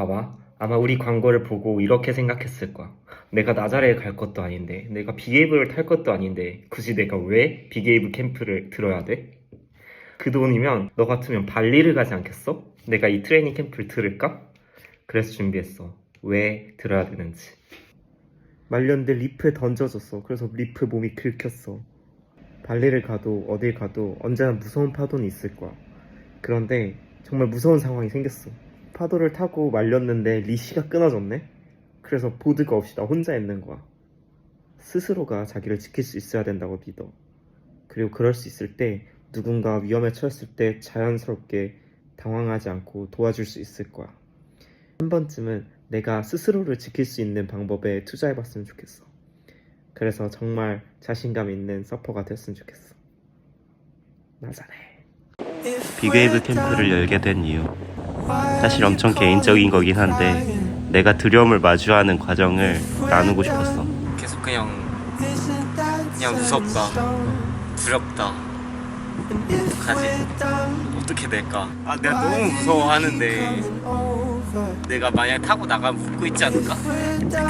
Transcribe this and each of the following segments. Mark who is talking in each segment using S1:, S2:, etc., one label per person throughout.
S1: 봐봐. 아마 우리 광고를 보고 이렇게 생각했을 거야. 내가 나자레에 갈 것도 아닌데, 내가 비게이브를 탈 것도 아닌데, 굳이 내가 왜 비게이브 캠프를 들어야 돼? 그 돈이면 너 같으면 발리를 가지 않겠어? 내가 이 트레이닝 캠프를 들을까? 그래서 준비했어. 왜 들어야 되는지. 말년들 리프에 던져졌어. 그래서 리프 몸이 긁혔어. 발리를 가도 어딜 가도 언제나 무서운 파도는 있을 거야. 그런데 정말 무서운 상황이 생겼어. 파도를 타고 말렸는데 리시가 끊어졌네? 그래서 보드가 없이 나 혼자 있는 거야. 스스로가 자기를 지킬 수 있어야 된다고 믿어. 그리고 그럴 수 있을 때 누군가 위험에 처했을 때 자연스럽게 당황하지 않고 도와줄 수 있을 거야. 한 번쯤은 내가 스스로를 지킬 수 있는 방법에 투자해봤으면 좋겠어. 그래서 정말 자신감 있는 서퍼가 됐으면 좋겠어. 나 잘해.
S2: 비게이브 캠프를 열게 된 이유 사실 엄청 개인적인 거긴 한데 내가 두려움을 마주하는 과정을 나누고 싶었어.
S3: 계속 그냥 그냥 무섭다. 두렵다. 어떡하지? 어떻게 될까? 아 내가 너무 무서워하는데 내가 만약 타고 나가면 웃고 있지 않을까?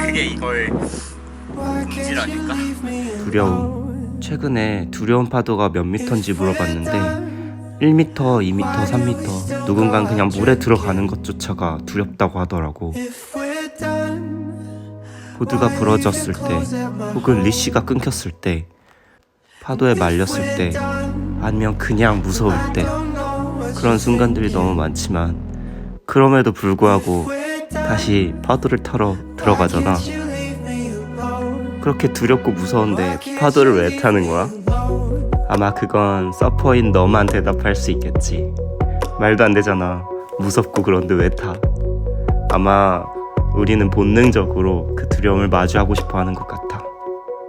S3: 그게 이걸 본질 아닐까?
S2: 두려움. 최근에 두려운 파도가 몇 미터인지 물어봤는데 1m, 2m, 3m 누군간 그냥 물에 들어가는 것조차가 두렵다고 하더라고. 보드가 부러졌을 때 혹은 리시가 끊겼을 때 파도에 말렸을 때 아니면 그냥 무서울 때. 그런 순간들이 너무 많지만 그럼에도 불구하고 다시 파도를 타러 들어가잖아. 그렇게 두렵고 무서운데 파도를 왜 타는 거야? 아마 그건 서퍼인 너만 대답할 수 있겠지. 말도 안 되잖아. 무섭고 그런데 왜 타? 아마 우리는 본능적으로 그 두려움을 마주하고 싶어 하는 것 같아.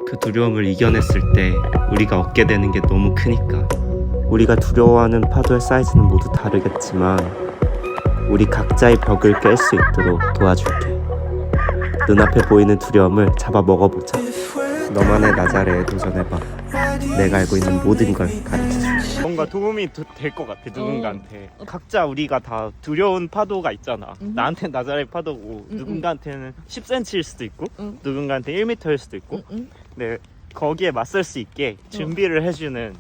S2: 그 두려움을 이겨냈을 때 우리가 얻게 되는 게 너무 크니까. 우리가 두려워하는 파도의 사이즈는 모두 다르겠지만 우리 각자의 벽을 깰 수 있도록 도와줄게. 눈앞에 보이는 두려움을 잡아 먹어보자. 너만의 나자레에 도전해봐 내가 알고 있는 모든 걸 가르쳐 줄게
S1: 뭔가 도움이 될 것 같아 누군가한테 각자 우리가 다 두려운 파도가 있잖아
S4: 음.
S1: 나한테 나자레 파도고
S4: 음,
S1: 누군가한테는 10cm일 수도 있고
S4: 음.
S1: 누군가한테 1m일 수도 있고
S4: 응, 응.
S1: 네, 거기에 맞설 수 있게
S4: 어.
S1: 준비를 해주는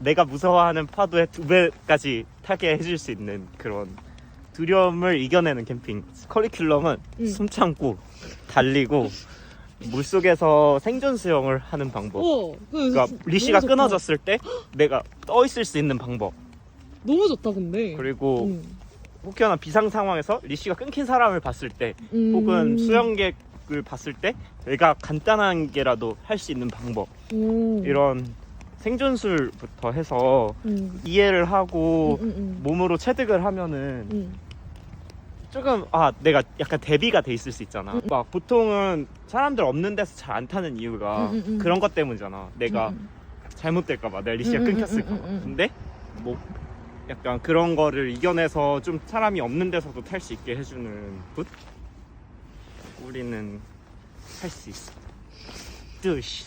S1: 내가 무서워하는 파도의 두 배까지 타게 해줄 수 있는 그런 두려움을 이겨내는 캠핑 커리큘럼은
S4: 음.
S1: 숨 참고 달리고 물속에서 생존 수영을 하는 방법
S4: 어, 그,
S1: 그러니까 리시가
S4: 좋다.
S1: 끊어졌을 때 내가 떠 있을 수 있는 방법
S4: 너무 좋다 근데.
S1: 그리고
S4: 응.
S1: 혹여나 비상 상황에서 리시가 끊긴 사람을 봤을 때
S4: 음.
S1: 혹은 수영객을 봤을 때 내가 간단한 게라도 할 수 있는 방법
S4: 오.
S1: 이런 생존술부터 해서
S4: 음.
S1: 이해를 하고
S4: 음, 음,
S1: 몸으로 체득을 하면은
S4: 음.
S1: 조금 아 내가 약간 대비가 돼 있을 수 있잖아.
S4: 음.
S1: 막 보통은 사람들 없는 데서 잘 안 타는 이유가
S4: 음, 음, 음.
S1: 그런 것 때문이잖아. 내가
S4: 음,
S1: 잘못될까봐 내가 리시가
S4: 음, 음,
S1: 끊겼을까봐.
S4: 음, 음, 음.
S1: 근데 뭐 약간 그런 거를 이겨내서 좀 사람이 없는 데서도 탈 수 있게 해주는 분 우리는 할 수 있어. 뜨시